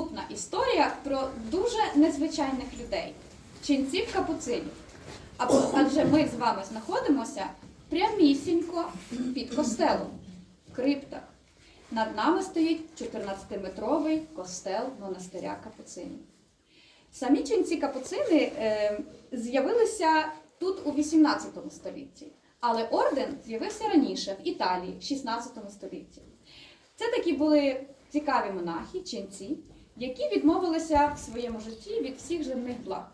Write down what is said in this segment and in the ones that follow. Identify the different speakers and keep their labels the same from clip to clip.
Speaker 1: Наступна історія про дуже незвичайних людей ченців капуцинів. Адже ми з вами знаходимося прямісінько під костелом в криптах. Над нами стоїть 14-метровий костел монастиря капуцинів. Самі ченці капуцини е, з'явилися тут у 18 столітті, але орден з'явився раніше в Італії, в 16 столітті. Це такі були цікаві монахи, ченці, які відмовилися в своєму житті від всіх земних благ.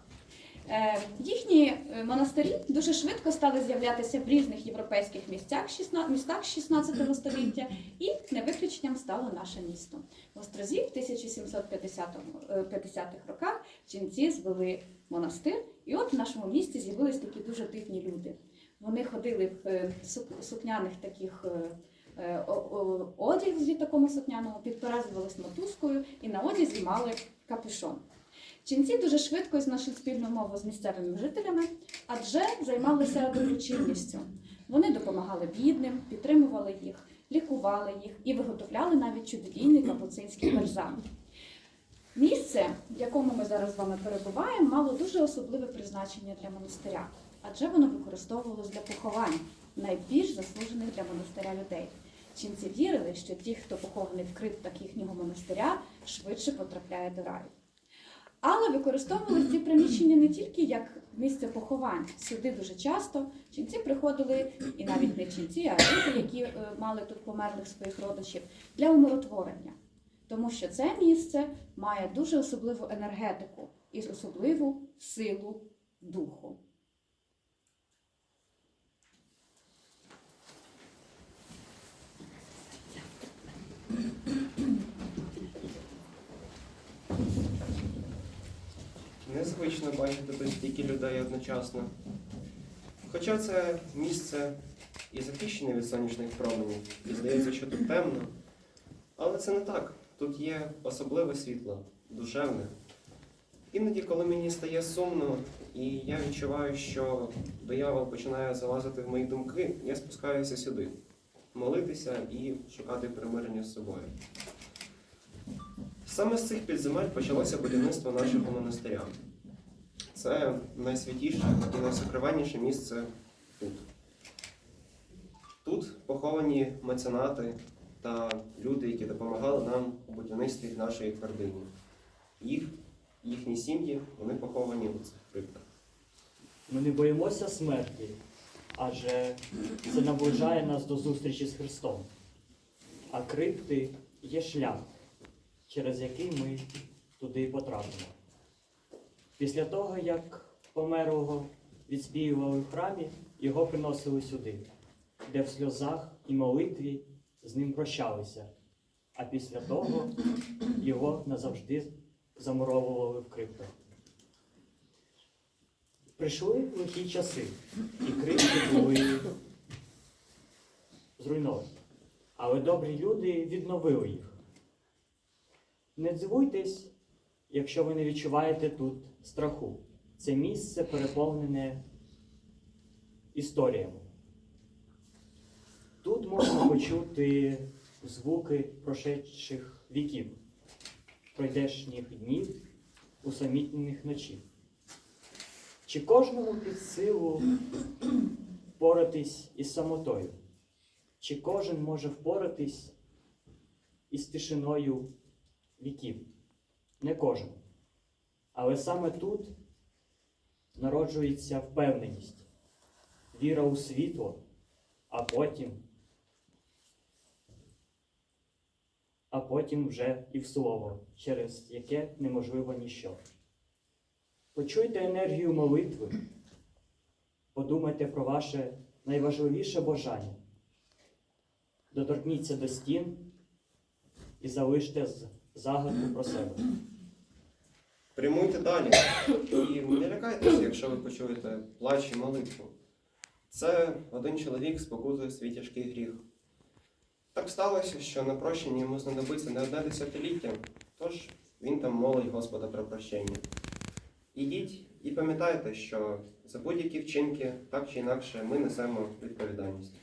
Speaker 1: Е, Їхні е, монастирі дуже швидко стали з'являтися в різних європейських місцях, 16 містах 16 століття, і не виключенням стало наше місто. В Острозі в 1750-х роках ченці звели монастир, і от в нашому місті з'явились такі дуже дивні люди. Вони ходили в е, сукняних таких е, е, о- о- одязі такому сукняному, підперезувались мотузкою і на одязі мали капюшон. Ченці дуже швидко знайшли спільну мову з місцевими жителями, адже займалися доброчинністю. Вони допомагали бідним, підтримували їх, лікували їх і виготовляли навіть чудодійний капуцинський бальзам. Місце, в якому ми зараз з вами перебуваємо, мало дуже особливе призначення для монастиря, адже воно використовувалось для поховань найбільш заслужених для монастиря людей. Ченці вірили, що ті, хто похований в криптах їхнього монастиря, швидше потрапляє до раю. Але використовували ці приміщення не тільки як місце поховань. Сюди дуже часто ченці приходили, і навіть не ченці, а люди, які е, мали тут померлих своїх родичів, для умиротворення. Тому що це місце має дуже особливу енергетику і особливу силу духу.
Speaker 2: Незвично бачити тут стільки людей одночасно. Хоча це місце і захищене від сонячних променів, і здається, що тут темно. Але це не так. Тут є особливе світло, душевне. Іноді, коли мені стає сумно, і я відчуваю, що диявол починає залазити в мої думки, я спускаюся сюди, молитися і шукати примирення з собою. Саме з цих підземель почалося будівництво нашого монастиря. Це найсвятіше і найсокривенніше місце тут. Тут поховані меценати та люди, які допомагали нам у будівництві нашої твердині. Їх, їхні сім'ї, вони поховані у цих криптах.
Speaker 3: Ми не боїмося смерті, адже це наближає нас до зустрічі з Христом. А крипти є шлях, через який ми туди потрапимо. Після того, як померлого відспівували в храмі, його приносили сюди, де в сльозах і молитві з ним прощалися, а після того його назавжди замуровували в криптах. Прийшли лихі часи, і крипти були зруйновані. Але добрі люди відновили їх. Не дивуйтесь, якщо ви не відчуваєте тут страху. Це місце переповнене історіями. Тут можна почути звуки прошедших віків, пройдешніх днів, усамітнених ночів. Чи кожному під силу впоратись із самотою? Чи кожен може впоратись із тишиною віків? Не кожен. Але саме тут народжується впевненість, віра у світло, а потім, а потім вже і в слово, через яке неможливо ніщо. Почуйте енергію молитви, подумайте про ваше найважливіше бажання. Доторкніться до стін і залиште з- загадку про себе.
Speaker 2: Прямуйте далі. І не лякайтеся, якщо ви почуєте плач і молитву. Це один чоловік спокутує свій тяжкий гріх. Так сталося, що на прощення йому знадобиться не одне десятиліття, тож він там молить Господа про прощення. Ідіть і пам'ятайте, що за будь-які вчинки, так чи інакше, ми несемо відповідальність.